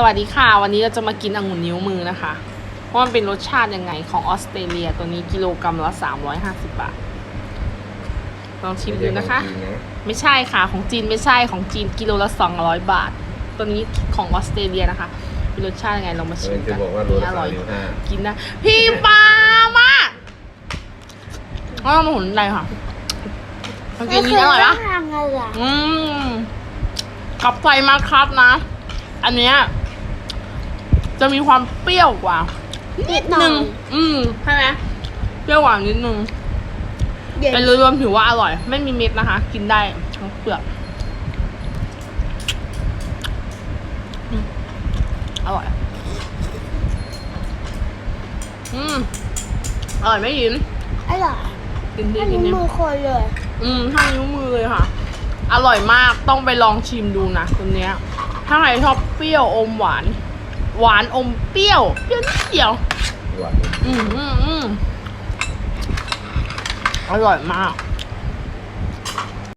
สวัสดีค่ะ วันนี้เราจะมากินองุ่นนิ้วมือนะคะว่ามันเป็นรสชาติยังไงของออสเตรเลียตัวนี้กิโลกรัมละ350บาท ลองชิมดูนะคะ ไม่ใช่ค่ะของจีนไม่ใช่ของจีนกิโลละ200บาท ตัวนี้ของออสเตรเลียนะคะ เป็นรสชาติยังไงลองมาเอชิอมจะกันบอกว่าโลนี่ละอสาร่มอยสิบห้ากินนะพี่ปามาเอามาหุ่นอะไรค่ะมากินนี้อร่อยปะทางอะไรอะอืมกับไฟมากครับนะ อันเนี้ย จะมีความเปรี้ยวกว่านิดหน่อหนึ่ยงอืมใช่ไหมเปรี้ยวกว่านิดนึงเย็นแต่โดยรวมถือว่าอร่อย ไม่มีเม็ดนะคะ กินได้ทั้งเปลือกอืมอร่อย อืม อร่อยไหม่ยินอร่อยกินดีอันกินนี้ดีมือคนเลย อืมท่านิ้วมือเลยค่ะ อร่อยมาก ต้องไปลองชิมดูนะตัวเนี้ย ถ้าใครชอบเปรี้ยวอมหวาน หวานอมเปรี้ยว เปรี้ยวนิดเดียว หวานอืมอืมอืมอร่อยมาก